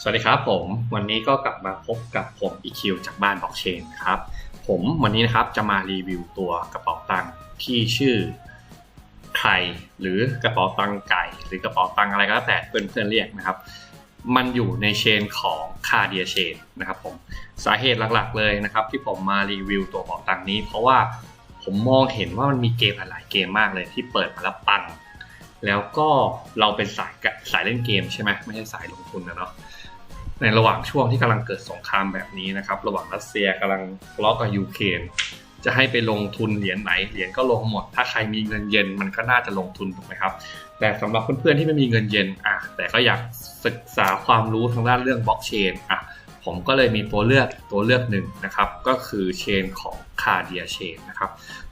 สวัสดีครับผม วันนี้ก็กลับมาพบกับผม EQ จากบ้านบล็อกเชนครับผมวันนี้นะครับจะมารีวิวตัวกระเป๋าตังค์ที่ชื่อไข่หรือกระเป๋าตังค์ไก่ หรือกระเป๋าตังค์อะไรก็แล้วแต่เพื่อนๆเรียกนะครับ มันอยู่ในเชนของคาเดียเชนนะครับผมสาเหตุหลักๆเลยนะครับ ที่ผมมารีวิวตัวกระเป๋าตังค์นี้ เพราะว่าผมมองเห็นว่ามันมีเกมหลายเกมมากเลยที่เปิดมาแล้วปัง แล้วก็เราเป็นสายสายเล่นเกมใช่ไหมไม่ใช่สายลงทุนนะเนาะ ในระหว่างช่วงที่กำลังเกิดสงครามแบบนี้นะครับ ระหว่างรัสเซียกำลังทะเลาะกับยูเครนจะให้ไปลงทุนเหรียญไหนเหรียญก็ลงหมด ถ้าใครมีเงินเย็นมันก็น่าจะลงทุนถูกไหมครับ แต่สำหรับเพื่อนๆที่ไม่มีเงินเย็นอะแต่ก็อยากศึกษาความรู้ทางด้านเรื่องบล็อกเชนอะผมก็เลยมีตัวเลือกตัวเลือกหนึ่งนะครับ ก็คือเชนของคาเดียเชนนะครับ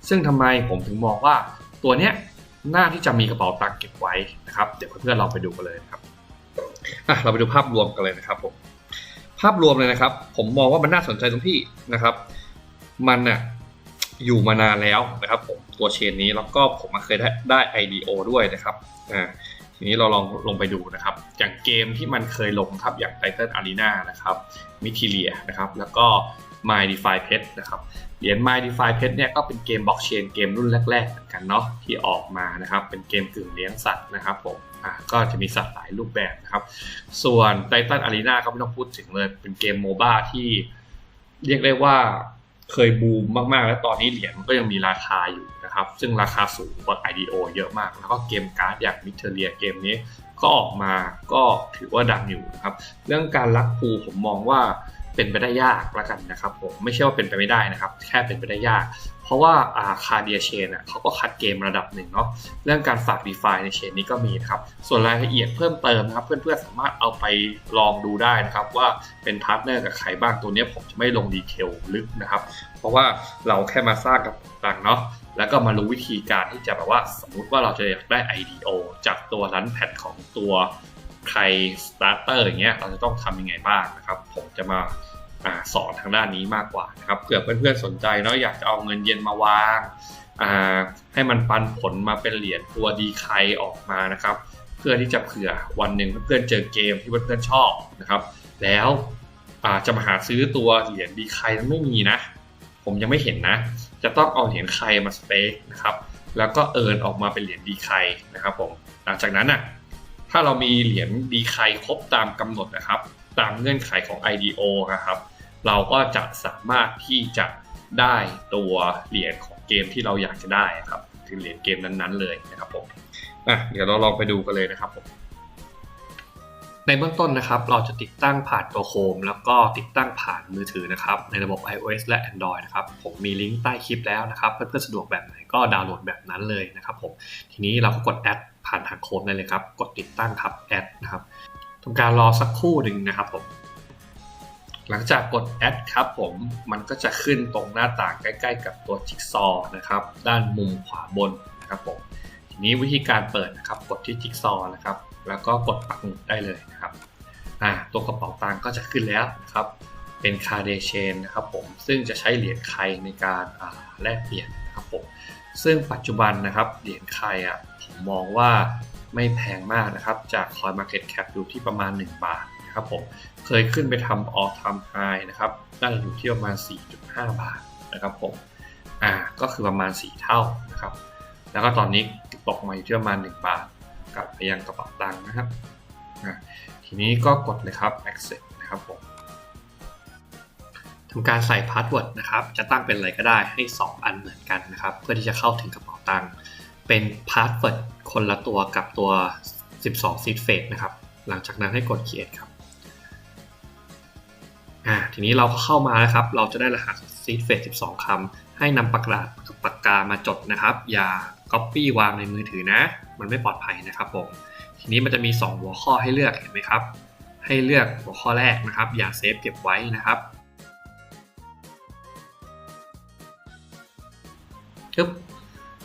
ซึ่งทำไมผมถึงมองว่าตัวเนี้ยน่าที่จะมีกระเป๋าตังค์เก็บไว้นะครับ เดี๋ยวเพื่อนๆเราไปดูกันเลยครับ อะเราไปดูภาพรวมกันเลยนะครับผมภาพรวมเลยนะครับ ผมมองว่ามันน่าสนใจตรงที่นะครับ มันน่ะอยู่มานานแล้วนะครับผมตัวเชนนี้แล้วก็ผมเคยได้ได้ IDO ด้วยนะครับอ่าทีนี้เราลองลงไปดูนะครับ อย่างเกมที่มันเคยลงครับอย่าง Titan Arena นะครับมิทิเลียนะครับ แล้วก็ My DeFi Pet นะครับ เหรียญ My DeFi Pet เนี่ยก็เป็นเกมบล็อกเชนเกมรุ่นแรกๆเหมือนกันเนาะที่ออกมานะครับ เป็นเกมกึ่งเลี้ยงสัตว์นะครับผมอ่าก็จะมีสัตว์หลายรูปแบบนะครับ ส่วน Titan Arena ก็ไม่ต้องพูดถึงเลย เป็นเกมโมบ้าที่เรียกได้ว่าเคยบูมมากๆ และตอนนี้เหรียญมันก็ยังมีราคาอยู่นะครับ ซึ่งราคาสูงกว่า IDO เยอะมาก แล้วก็เกมการ์ดอย่างมิเทเรียเกมนี้ก็ออกมาก็ถือว่าดังอยู่นะครับ เรื่องการลักพูผมมองว่า เป็นไปได้ยากละกันนะครับผมไม่ใช่ว่าเป็นไปไม่ได้นะครับ แค่เป็นไปได้ยาก เพราะว่าอาคาเดียเชนอะเขาก็คัดเกมระดับหนึ่งเนาะเรื่องการฝาก d e f i ในเชนนี้ก็มีนะครับ ส่วนรายละเอียดเพิ่มเติมนะครับ เพื่อนๆสามารถเอาไปลองดูได้นะครับว่าเป็นพาร์ทเนอร์กับใครบ้างตัวนี้ผมจะไม่ลงดีเทลลึกนะครับ เพราะว่าเราแค่มาสร้างกับตังเนาะแล้วก็มารู้วิธีการที่จะแบบว่าสมมุติว่าเราจะอยากได้ IDO จากตัวรันแพดของตัว ใครสตาร์เตอร์อย่างเงี้ยเราจะต้องทำยังไงบ้างนะครับ ผมจะมาอาสอนทางด้านนี้มากกว่านะครับเผื่อเพื่อนๆสนใจเนาะอยากจะเอาเงินเย็นมาวางาให้มันปันผลมาเป็นเหรียญตัวดีใครออกมานะครับ เพื่อที่จะเผื่อวันหนึ่งเพื่อนๆเจอเกมที่เพื่อนๆชอบนะครับ แล้วจะมาหาซื้อตัวเหรียญดีใครไม่มีนะ ผมยังไม่เห็นนะ จะต้องเอาเหรียญใครมาสเต็กนะครับแล้วก็เอิร์นออกมาเป็นเหรียญดีใครนะครับผมหลังจากนั้นอะ ถ้าเรามีเหรียญดีใครครบตามกำหนดนะครับ ตามเงื่อนไขของ IDO นะครับ เราก็จะสามารถที่จะได้ตัวเหรียญของเกมที่เราอยากจะได้ครับคือเหรียญเกมนั้นๆเลยนะครับผมอะเดี๋ยวเราลองไปดูกันเลยนะครับผมในเบื้องต้นนะครับ เราจะติดตั้งผ่านตัวโคม แล้วก็ติดตั้งผ่านมือถือนะครับ ในระบบ iOS และ Android นะครับ ผมมีลิงก์ใต้คลิปแล้วนะครับ เพื่อนๆสะดวกแบบไหนก็ดาวน์โหลดแบบนั้นเลยนะครับผม ทีนี้เราก็กดแอด ผ่านทางโคมได้เลยครับ กดติดตั้งครับแอดนะครับทำการรอสักครู่หนึ่งนะครับผมหลังจากกดแอดครับผมมันก็จะขึ้นตรงหน้าต่างใกล้ ๆ กับตัวจิ๊กซอนะครับ ด้านมุมขวาบนนะครับผมทีนี้วิธีการเปิดนะครับ กดที่จิ๊กซอนะครับ แล้วก็กดปักหมุดได้เลยนะครับอ่าตัวกระเป๋าตังก็จะขึ้นแล้วนะครับเป็นคาเดเชนนะครับผมซึ่งจะใช้เหรียญไคในการแลกเปลี่ยนนะครับผมซึ่งปัจจุบันนะครับเหรียญไคอะ ผมมองว่าไม่แพงมากนะครับ จาก Coin Market Cap อยู่ที่ประมาณ 1 บาทนะครับผมเคยขึ้นไปทำ all time high นะครับได้อยู่ที่ประมาณ 4.5 บาทนะครับผมอ่าก็คือประมาณ 4 เท่านะครับ แล้วก็ตอนนี้ตกมาอยู่ที่ประมาณ 1 บาทกลับไปยังกระเป๋าตังค์นะครับทีนี้ก็กดเลยครับ accept นะครับผมทำการใส่พาสเวิร์ดนะครับ จะตั้งเป็นอะไรก็ได้ให้ 2 อันเหมือนกันนะครับ เพื่อที่จะเข้าถึงกระเป๋าตังค์ เป็นพาสเวิร์ดคนละตัวกับตัว 12 seed phrase นะครับ หลังจากนั้นให้กด create ครับอ่าทีนี้เราก็เข้ามาแล้วครับ เราจะได้รหัส seed phrase 12 คำ ให้นำปากกากับปากกามาจดนะครับ อย่า copy วางในมือถือนะ มันไม่ปลอดภัยนะครับผม ทีนี้มันจะมี 2 หัวข้อให้เลือกเห็นไหมครับ ให้เลือกหัวข้อแรกนะครับ อย่าเซฟเก็บไว้นะครับปึ๊บ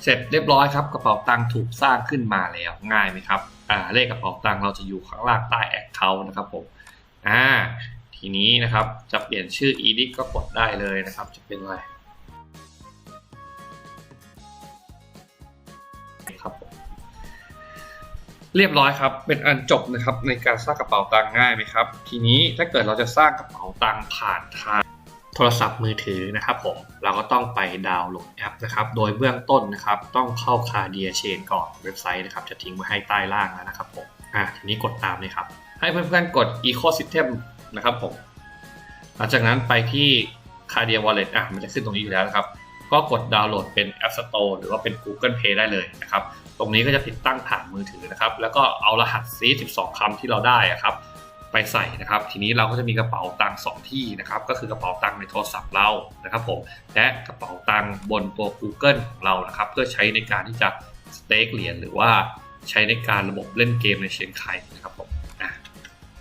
เสร็จเรียบร้อยครับกระเป๋าตังค์ถูกสร้างขึ้นมาแล้วง่ายไหมครับอ่าเลขกระเป๋าตังค์เราจะอยู่ข้างล่างใต้แอคเคาท์นะครับผมอ่าทีนี้นะครับจะเปลี่ยนชื่อ edit ก็กดได้เลยนะครับ จะเป็นอะไรครับเรียบร้อยครับ เป็นอันจบนะครับในการสร้างกระเป๋าตังค์ง่ายไหมครับ ทีนี้ถ้าเกิดเราจะสร้างกระเป๋าตังค์ผ่านทาง ทรศัพท์มือถือนะครับผมเราก็ต้องไปดาวน์โหลดแอปนะครับ โดยเบื้องต้นนะครับ ต้องเข้าคาเดียเชนก่อนเว็บไซต์นะครับ จะทิ้งไว้ให้ใต้ล่างแล้วนะครับผมอะทีนี้กดตามเลยครับ ให้เพื่อนๆกด Ecosystem นะครับผมหลังจากนั้นไปที่ c a r d i a Wallet อะมันจะขึ้นตรงนี้อยู่แล้วนะครับ ก็กดดาวน์โหลดเป็น App Store หรือว่าเป็น Google Play ได้เลยนะครับ ตรงนี้ก็จะติดตั้งผ่านมือถือนะครับ แล้วก็เอารหัสซี12คำที่เราได้อะครับ ไปใส่นะครับ ทีนี้เราก็จะมีกระเป๋าตังค์สองที่นะครับ ก็คือกระเป๋าตังค์ในโทรศัพท์เรานะครับผมและกระเป๋าตังค์บนตัว Google ของเรานะครับ เพื่อใช้ในการที่จะสเต็กเหรียญหรือว่าใช้ในการระบบเล่นเกมในเชนไคนะครับผมอะ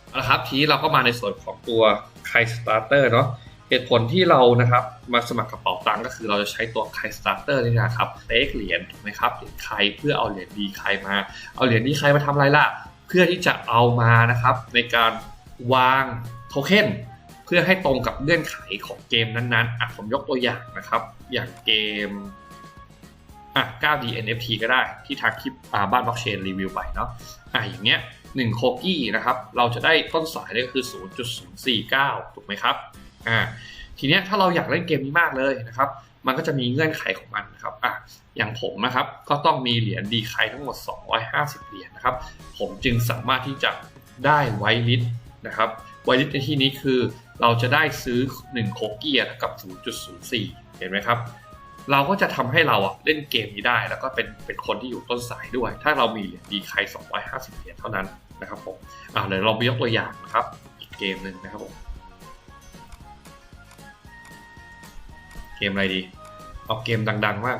เอาละครับทีนี้เราก็มาในส่วนของตัวไคสตาร์เตอร์เนาะเหตุผลที่เรานะครับมาสมัครกระเป๋าตังค์ก็คือเราจะใช้ตัวไคสตาร์เตอร์นี่นะครับเต็กเหรียญถูกไหมครับเหรียญใครเพื่อเอาเหรียญดีใครมาเอาเหรียญดีใครมาทำอะไรล่ะ เพื่อที่จะเอามานะครับ ในการวางโทเค็นเพื่อให้ตรงกับเงื่อนไขของเกมนั้นๆอะผมยกตัวอย่างนะครับ อย่างเกมอะ 9D NFT ก็ได้ที่ทางคลิปอ่าบ้านบล็อกเชนรีวิวไปเนาะอะอย่างเงี้ย1โคกี้นะครับ เราจะได้ต้นสายเลยก็คือ 0.049 ถูกไหมครับอ่าทีเนี้ยถ้าเราอยากเล่นเกมนี้มากเลยนะครับ มันก็จะมีเงื่อนไขของมันนะครับอะอย่างผมนะครับก็ต้องมีเหรียญดีใครทั้งหมด 250 เหรียญนะครับ ผมจึงสามารถที่จะได้ไวลิสนะครับไวลิสในที่นี้คือเราจะได้ซื้อ 1 โคกี้กับ 0.04 เห็นไหมครับเราก็จะทำให้เราอะเล่นเกมนี้ได้ แล้วก็เป็นเป็นคนที่อยู่ต้นสายด้วย ถ้าเรามีเหรียญดีใคร250 เหรียญเท่านั้นนะครับผมอ่าเดี๋ยวเราไปยกตัวอย่างนะครับอีกเกมหนึ่งนะครับผม เกมอะไรดี เอาเกมดังๆมาก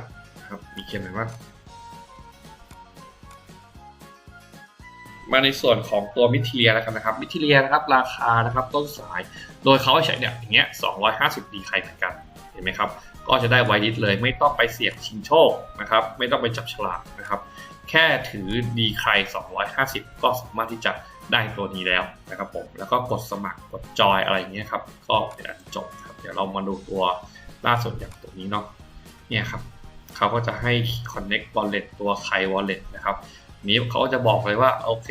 ครับ มีเกมไหนบ้างมาในส่วนของตัวมิทิเลียแล้วกันนะครับ มิทิเลียนะครับ ราคานะครับต้นสาย โดยเขาใช้เนี่ยอย่างเงี้ย250ดีใครเหมือนกัน เห็นไหมครับ ก็จะได้ไวลิสเลย ไม่ต้องไปเสี่ยงชิงโชคนะครับ ไม่ต้องไปจับฉลากนะครับ แค่ถือดีใคร 250 ก็สามารถที่จะได้ตัวนี้แล้วนะครับผม แล้วก็กดสมัคร กดจอยอะไรอย่างเงี้ยครับ ก็เป็นอันจบครับ เดี๋ยวเรามาดูตัว ล่าสุดอย่างตัวนี้เนาะเนี่ยครับเขาก็จะให้ connect wallet ตัวใคร wallet นะครับนี้เขาจะบอกเลยว่าโอเค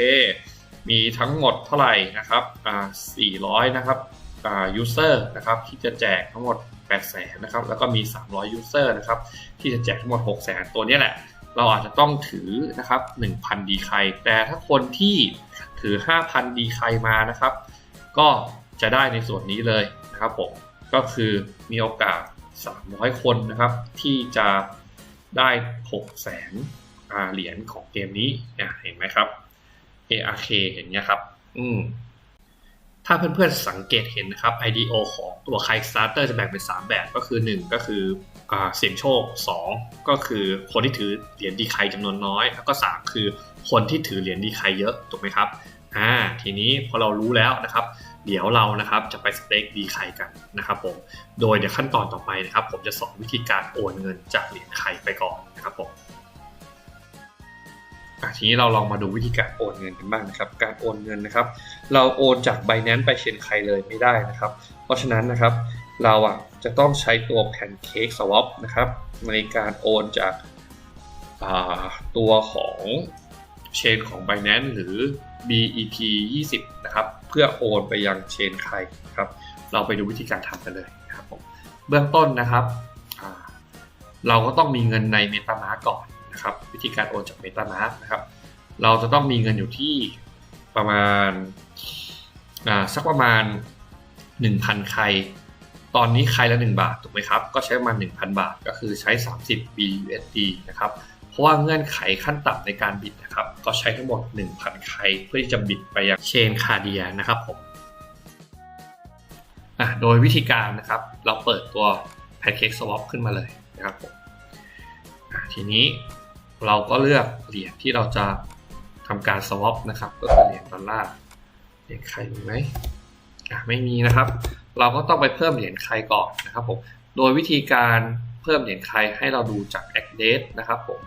มีทั้งหมดเท่าไหร่นะครับอ่า400 นะครับอ่า user นะครับที่จะแจกทั้งหมด8แสนนะครับแล้วก็มี 300 user นะครับที่จะแจกทั้งหมด6แสนตัวนี้แหละ เราอาจจะต้องถือนะครับ1,000 ดีใครแต่ถ้าคนที่ถือ 5,000 ดีใครมานะครับ ก็จะได้ในส่วนนี้เลยนะครับผมก็คือมีโอกาส 300 คนนะครับ ที่จะได้6แสนเหรียญของเกมนี้เนี่ยเห็นไหมครับ ARK อย่างเงี้ยครับ อืมถ้าเพื่อนๆสังเกตเห็นนะครับ IDO ของตัว Kickstarter จะแบ่งเป็น 3 แบบก็คือ 1 ก็คือเสี่ยงโชค 2 ก็คือคนที่ถือเหรียญดีใครจำนวนน้อย แล้วก็ 3 คือคนที่ถือเหรียญดีใครเยอะถูกไหมครับอ่าทีนี้พอเรารู้แล้วนะครับ เดี๋ยวเรานะครับจะไปสเต็กดีใครกันนะครับผมโดยเดี๋ยวขั้นตอนต่อไปนะครับ ผมจะสอนวิธีการโอนเงินจากเหรียญใครไปก่อนนะครับผมทีนี้เราลองมาดูวิธีการโอนเงินกันบ้างนะครับ การโอนเงินนะครับ เราโอนจาก Binance ไปเชนใครเลยไม่ได้นะครับ เพราะฉะนั้นนะครับเราอะจะต้องใช้ตัว Pancake Swap นะครับในการโอนจากตัวของเชนของ Binance หรือ BEP 20 นะครับ เพื่อโอนไปยังเชนใครครับ เราไปดูวิธีการทำกันเลยครับผมเบื้องต้นนะครับ เราก็ต้องมีเงินใน MetaMask ก่อนนะครับ วิธีการโอนจาก MetaMask นะครับ เราจะต้องมีเงินอยู่ที่ประมาณสักประมาณ 1,000 ใคร ตอนนี้ใครละ 1 บาท ถูกไหมครับ ก็ใช้ประมาณ 1,000 บาท ก็คือใช้ 30 BUSD นะครับ ราะว่าเงื่อนไขขั้นต่ำในการบิดนะครับ ก็ใช้ทั้งหมด 1,000ใคเพื่อที่จะบิดไปยังเชนคาเดียนะครับผมโดยวิธีการนะครับ เราเปิดตัว Pancake Swap ขึ้นมาเลยนะครับผมทีนี้เราก็เลือกเหรียญที่เราจะทำการ swap นะครับ ก็คือเหรียญดอลลาร์เหรียญใครมีไหมอะไม่มีนะครับ เราก็ต้องไปเพิ่มเหรียญใครก่อนนะครับผมโดยวิธีการเพิ่มเหรียญใครให้เราดูจาก a c d a t e นะครับผม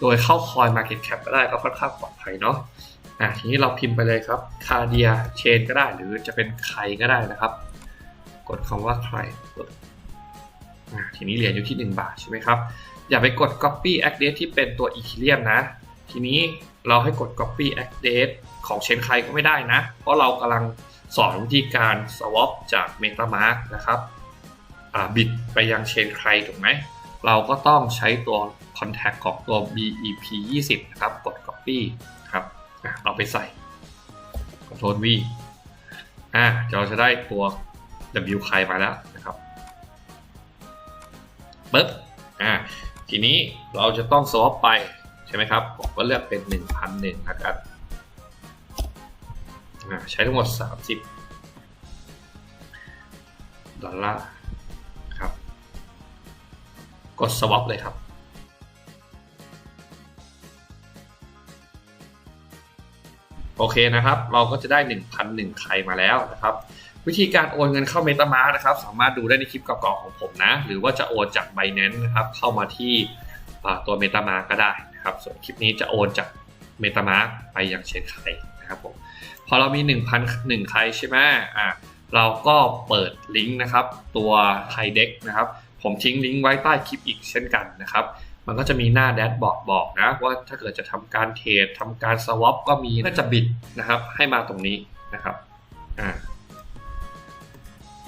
โดยเข้า Coin Market Cap ก็ได้ก็ค่อนข้างปลอดภัยเนาะอะทีนี้เราพิมพ์ไปเลยครับ c a r d i a Chain ก็ได้หรือจะเป็นใครก็ได้นะครับ กดคำว่าใครกดอะทีนี้เหรียญอยู่ที่ 1 บาทใช่ไหมครับ อย่าไปกด copy address ที่เป็นตัว Ethereum นะ ทีนี้เราให้กด copy address ของเชนใครก็ไม่ได้นะ เพราะเรากำลังสอนวิธีการ swap จาก MetaMask นะครับบิดไปยังเชนใครถูกไหม เราก็ต้องใช้ตัว contact ของตัว BEP 20นะครับ กด copy ครับเอาไปใส่ Ctrl V อ่าเราจะได้ตัว W ใครมาแล้วนะครับปึ๊บอ่าทีนี้เราจะต้อง swap ไปใช่ไหมครับ ผมก็เลือกเป็น 1,001แล้วกันใช้ทั้งหมด 30 ดอลลาร์ กด swap เลยครับโอเคนะครับ เราก็จะได้ 1,001ไข่มาแล้วนะครับ วิธีการโอนเงินเข้า MetaMask นะครับ สามารถดูได้ในคลิปเก่าๆของผมนะ หรือว่าจะโอนจาก Binance นะครับ เข้ามาที่ตัว MetaMask ก็ได้นะครับ ส่วนคลิปนี้จะโอนจาก MetaMask ไปยังเชนไคนะครับผมพอเรามี 1,001ไคใช่ไหมอ่าเราก็เปิดลิงก์นะครับ ตัวไคเด็กนะครับ ผมทิ้งลิงก์ไว้ใต้คลิปอีกเช่นกันนะครับ มันก็จะมีหน้าแดชบอร์ดบอกนะ ว่าถ้าเกิดจะทำการเทรดทำการสวอปก็มีก็จะบิดนะครับ ให้มาตรงนี้นะครับอ่า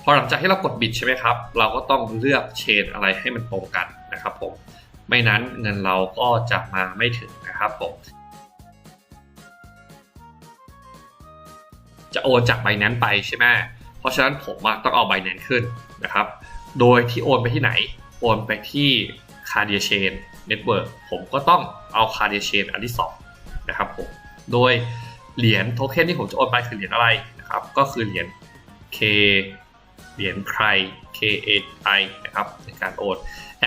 พอหลังจากที่เรากดบิดใช่ไหมครับ เราก็ต้องเลือกเชนอะไรให้มันตรงกันนะครับผม ไม่นั้นเงินเราก็จะมาไม่ถึงนะครับผม จะโอนจากไบแนนไปใช่ไหมเพราะฉะนั้นผมต้องเอาไบแนนขึ้นนะครับ โดยที่โอนไปที่ไหน โอนไปที่คา r d i a Chain Network ผมก็ต้องเอา c a r d i a Chain อันที่2นะครับผม โดยเหรียญโทเค็นที่ผมจะโอนไปคือเหรียญอะไรนะครับ ก็คือเหรียญ K เหรียญใคร KAI นะครับในการโอน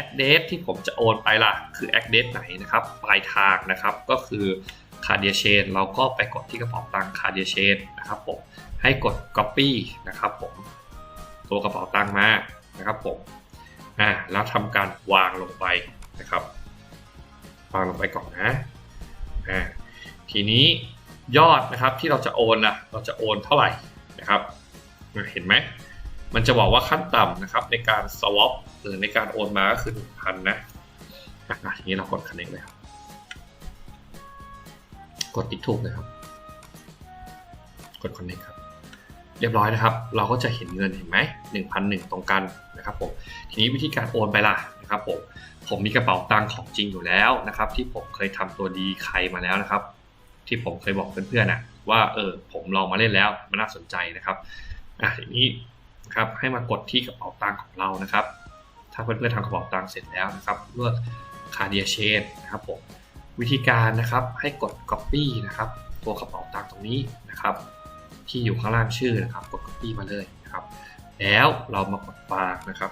address ที่ผมจะโอนไปล่ะ คือ address ไหนนะครับปลายทางนะครับก็คือคาเดียเชนเราก็ไปกดที่กระเป๋าตังค์คาเดียเชนนะครับผมให้กด Copy นะครับผมตัวกระเป๋าตังค์มา นะครับผมอ่าแล้วทำการวางลงไปนะครับ วางลงไปก่อนนะอ่าทีนี้ยอดนะครับที่เราจะโอนนะเราจะโอนเท่าไหร่นะครับเห็นไหมมันจะบอกว่าขั้นต่ำนะครับในการ swap หรือในการโอนมาก็คือ1,000นะอะทีนี้เรากดคันนี้เลยครับกดติ๊กถูกเลยครับ กด connect ครับ เรียบร้อยนะครับ เราก็จะเห็นเงินเห็นไหม1,001ตรงกันนะครับผม ทีนี้วิธีการโอนไปล่ะนะครับผม ผมมีกระเป๋าตังค์ของจริงอยู่แล้วนะครับ ที่ผมเคยทำตัวดีใครมาแล้วนะครับ ที่ผมเคยบอกเพื่อนๆนะว่าเออผมลองมาเล่นแล้วมันน่าสนใจนะครับอะทีนี้นะครับให้มากดที่กระเป๋าตังค์ของเรานะครับ ถ้าเพื่อนๆทำกระเป๋าตังค์เสร็จแล้วนะครับเลือกคาเดียเชนนะครับผมวิธีการนะครับให้กด Copy นะครับตัวกระเป๋าตังค์ตรงนี้นะครับ ที่อยู่ข้างล่างชื่อนะครับกด Copy มาเลยนะครับแล้วเรามากดฝากนะครับ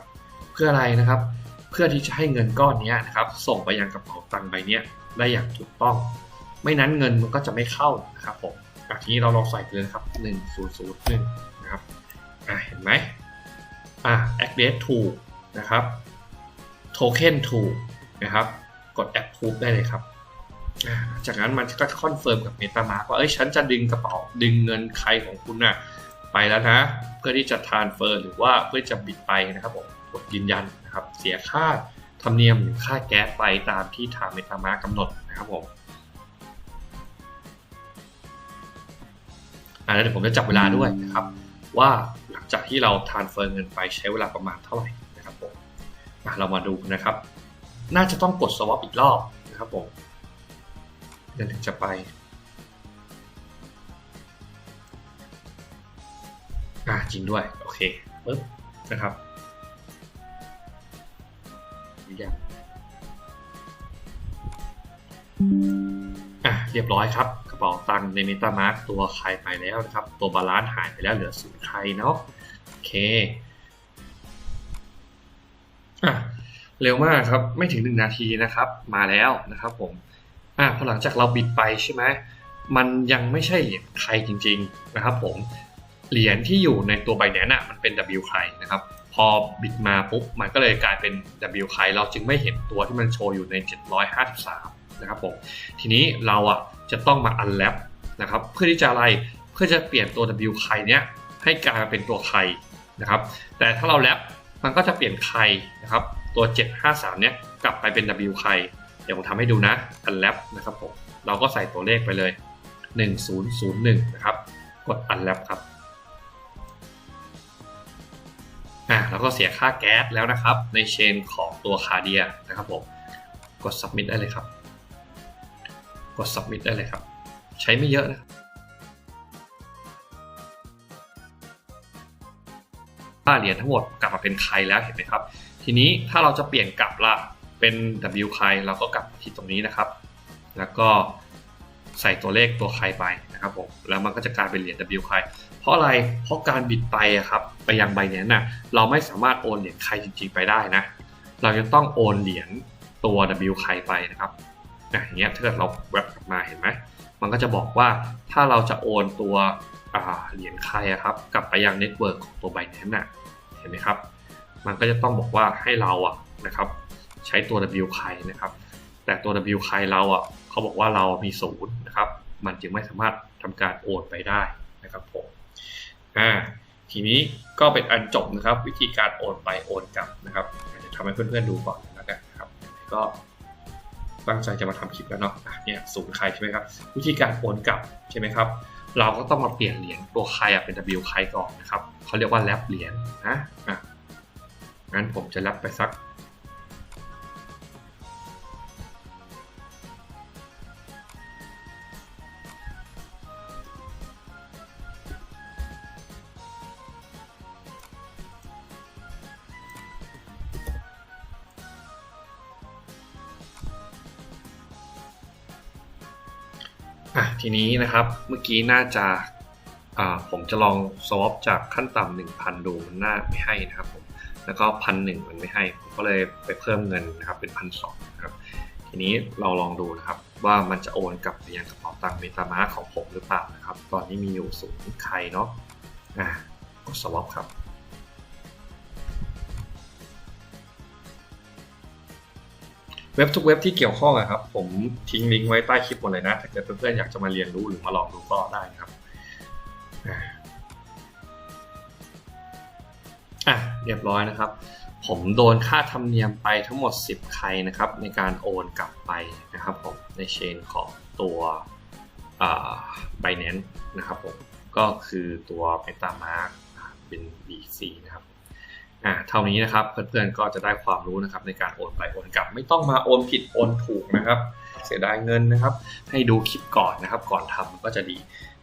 เพื่ออะไรนะครับ เพื่อที่จะให้เงินก้อนนี้นะครับ ส่งไปยังกระเป๋าตังค์ใบนี้ได้อย่างถูกต้อง ไม่นั้นเงินมันก็จะไม่เข้านะครับผมทีนี้เราลองใส่เลยครับ 1001นะครับอะเห็นไหมอะ address ถูกนะครับ token ถูกนะครับ กด approve ได้เลยครับ จากนั้นมันก็คอนเฟิร์มกับ MetaMask ว่าเอ้ยฉันจะดึงกระเป๋าดึงเงินใครของคุณนะ่ะไปแล้วนะ เพื่อที่จะทานเฟอร์หรือว่าเพื่อจะบิดไปนะครับผมกดยืนยันนะครับ เสียค่าธรรมเนียมหรือค่าแก๊สไปตามที่ทาง MetaMask กำหนดนะครับผมอ่าแล้วเดี๋ยวผมจะจับเวลาด้วยนะครับ ว่าหลังจากที่เราทานเฟอร์เงินไปใช้เวลาประมาณเท่าไหร่นะครับผมเรามาดูนะครับ น่าจะต้องกด swap อีกรอบนะครับผม เดี๋ยวถึงจะไปอ่าจริงด้วย โอเคปึ๊บนะครับอยังอะเรียบร้อยครับ กระเป๋าตังค์ในเมตามาร์กตัวใครไปแล้วนะครับ ตัวบาลานซ์หายไปแล้วเหลือศูนย์ใครเนาะโอเคอะเร็วมากครับ ไม่ถึงหนึ่งนาทีนะครับ มาแล้วนะครับผม อะพอหลังจากเราบิดไปใช่ไหมมันยังไม่ใช่เหรียญใครจริง ๆนะครับ ผมเหรียญที่อยู่ในตัวใบแนนอะมันเป็น W ใครนะครับ พอบิดมาปุ๊บมันก็เลยกลายเป็น W ใครเราจึงไม่เห็นตัวที่มันโชว์อยู่ใน 753 นะครับผมทีนี้เราอะจะต้องมาอันแลปนะครับเพื่อที่จะอะไรเพื่อจะเปลี่ยนตัว W ใครเนี้ยให้กลายมาเป็นตัวใครนะครับ แต่ถ้าเราแลปมันก็จะเปลี่ยนใครนะครับตัว 753 เนี้ยกลับไปเป็น W ใคร เดี๋ยวผมทำให้ดูนะอันแลปนะครับผมเราก็ใส่ตัวเลขไปเลย 1001 นะครับ กด unwrap ครับอะแล้วก็เสียค่าแก๊สแล้วนะครับ ในเชนของตัวคาเดียนะครับผมกด submit ได้เลยครับ กด submit ได้เลยครับ ใช้ไม่เยอะนะค่าเหรียญทั้งหมดกลับมาเป็นใครแล้วเห็นไหมครับ ทีนี้ถ้าเราจะเปลี่ยนกลับละ เป็น W ใครเราก็กลับที่ตรงนี้นะครับ แล้วก็ใส่ตัวเลขตัวใครไปนะครับผมแล้วมันก็จะกลายเป็นเหรียญ W ใครเพราะอะไรเพราะการบิดไปครับไปยังใบนี้น่ะเราไม่สามารถโอนเหรียญใครจริงๆไปได้นะ เราจะต้องโอนเหรียญตัว W ใครไปนะครับอย่างเงี้ยถ้าเกิดเราแวบกลับมาเห็นไหมมันก็จะบอกว่าถ้าเราจะโอนตัวเหรียญใครครับกลับไปยังเน็ตเวิร์กของตัวใบนี้น่ะเห็นไหมครับ มันก็จะต้องบอกว่าให้เราอะนะครับ ใช้ตัว W ใครนะครับ แต่ตัว W ใครเราอะเขาบอกว่าเรามีศูนย์นะครับ มันจึงไม่สามารถทำการโอนไปได้นะครับผมอ่าทีนี้ก็เป็นอันจบนะครับ วิธีการโอนไปโอนกลับนะครับจะทำให้เพื่อนๆดูก่อนแล้วกันนะครับ ก็ตั้งใจจะมาทำคลิปแล้วเนาะอะเนี่ยศูนย์ใครใช่ไหมครับ วิธีการโอนกลับใช่ไหมครับเราก็ต้องมาเปลี่ยนเหรียญตัวใครอะเป็น W ใครก่อนนะครับเขาเรียกว่าแลบเหรียญนะอะงั้นผมจะแลบไปสัก อะทีนี้นะครับเมื่อกี้น่าจะอ่าผมจะลอง swap จากขั้นต่ำหนึ่งพันดูมันน่าไม่ให้นะครับผมแล้วก็พันหนึ่งมันไม่ให้ผมก็เลยไปเพิ่มเงินนะครับเป็นพันสองนะครับทีนี้เราลองดูนะครับว่ามันจะโอนกลับไปยังกระเป๋าตังค์เมตามาของผมหรือเปล่านะครับ ตอนนี้มีอยู่ศูนย์ใครเนาะอะกด swap ครับ เว็บทุกเว็บที่เกี่ยวข้องอะครับผมทิ้งลิงก์ไว้ใต้คลิปหมดเลยนะถ้าเกิดเพื่อนๆอยากจะมาเรียนรู้หรือมาลองดูก็ได้นะครับอะเรียบร้อยนะครับ ผมโดนค่าธรรมเนียมไปทั้งหมด 10 ใครนะครับ ในการโอนกลับไปนะครับผมในเชนของตัวไบแนนนะครับผมก็คือตัว MetaMask เป็น BC นะครับ อ่าเท่านี้นะครับเพื่อนๆก็จะได้ความรู้นะครับในการโอนไปโอนกลับ ไม่ต้องมาโอนผิดโอนถูกนะครับ เสียดายเงินนะครับ ให้ดูคลิปก่อนนะครับ ก่อนทำก็จะดี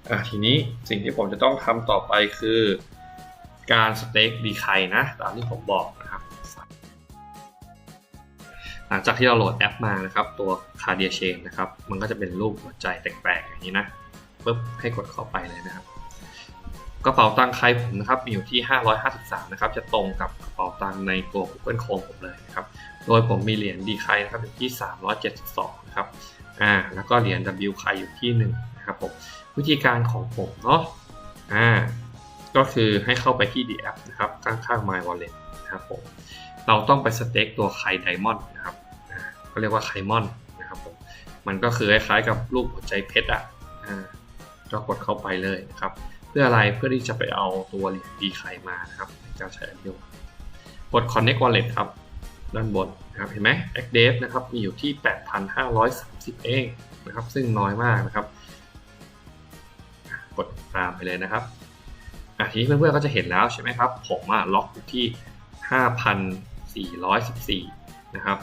อ่าทีนี้สิ่งที่ผมจะต้องทำต่อไปคือ การสเต็กดีไคนะตามที่ผมบอกนะครับหลังจากที่เราโหลดแอปมานะครับ ตัวคาเดียเชนนะครับ มันก็จะเป็นรูปหัวใจแปลกๆอย่างนี้นะปุ๊บให้กดเข้าไปเลยนะครับ กระเป๋าตังค์ใครผมนะครับมีอยู่ที่ 553 นะครับ จะตรงกับกระเป๋าตังค์ในตัว Google Chrome ผมเลยนะครับ โดยผมมีเหรียญดีใครนะครับอยู่ที่ 372 นะครับ อ่า แล้วก็เหรียญ W ใครอยู่ที่ 1 นะครับผม วิธีการของผมเนาะ อ่า ก็คือให้เข้าไปที่ D app นะครับ ข้างๆ My Wallet นะครับผม เราต้องไปสเต็กตัวไคไดมอนด์นะครับอ่าก็เรียกว่าไคมอนนะครับผม มันก็คือคล้ายๆกับรูปหัวใจเพชรอะ อ่า ก็กดเข้าไปเลยนะครับ เพื่ออะไรเพื่อที่จะไปเอาตัวเหรียญดีไคมานะครับในการใช้อันเดียวกด connect wallet ครับด้านบนนะครับเห็นไหม active นะครับมีอยู่ที่ 8,530 เองนะครับ ซึ่งน้อยมากนะครับ กดตามไปเลยนะครับอะทีนี้เพื่อนๆก็จะเห็นแล้วใช่ไหมครับผมอะล็อกอยู่ที่ 5,414 นะครับ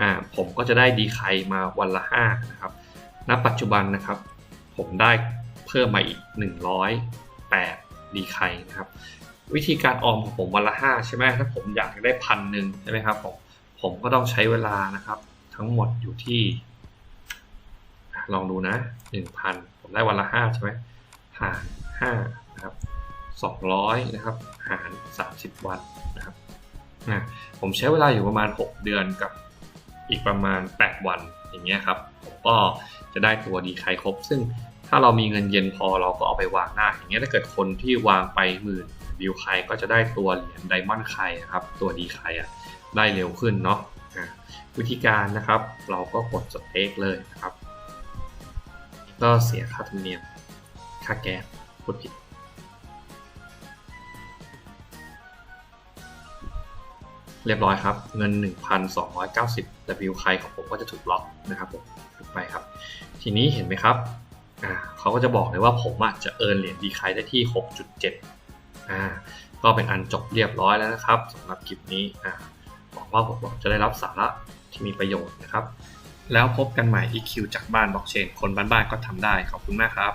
อ่าผมก็จะได้ดีไคมาวันละ 5 นะครับณปัจจุบันนะครับ ผมได้ เพิ่มมาอีก 108 ดีไครนะครับ วิธีการออมของผมวันละ 5 ใช่ไหมถ้าผมอยากได้พันหนึ่งใช่ไหมครับผมผมก็ต้องใช้เวลานะครับ ทั้งหมดอยู่ที่ ลองดูนะ 1,000 ผมได้วันละ 5 ใช่ไหมหาร5นะครับ200นะครับหาร 30 วันนะครับนะผมใช้เวลาอยู่ประมาณ 6 เดือนกับอีกประมาณ 8 วันอย่างเงี้ยครับผมก็จะได้ตัวดีไคครบ ซึ่ง ถ้าเรามีเงินเย็นพอเราก็เอาไปวางหน้า อย่างเงี้ยถ้าเกิดคนที่วางไปหมื่นบิวไคก็จะได้ตัวเหรียญไดมอนด์ไคครับ ตัวดีไคอะได้เร็วขึ้นเนาะวิธีการนะครับ เราก็กดสเต็กเลยนะครับ ก็เสียค่าธรรมเนียมค่าแก๊สกดผิดเรียบร้อยครับ เงิน 1,290 W ใครของผมก็จะถูกล็อกนะครับผมถูกไปครับ ทีนี้เห็นไหมครับ อ่าเขาก็จะบอกเลยว่าผมอะจะเอิร์นเหรียญดีคายได้ที่ 6.7อ่าก็เป็นอันจบเรียบร้อยแล้วนะครับสำหรับคลิปนี้อ่าหวังว่าผมจะได้รับสาระที่มีประโยชน์นะครับ แล้วพบกันใหม่ EQ จากบ้านบล็อกเชน คนบ้านๆก็ทำได้ขอบคุณมากครับ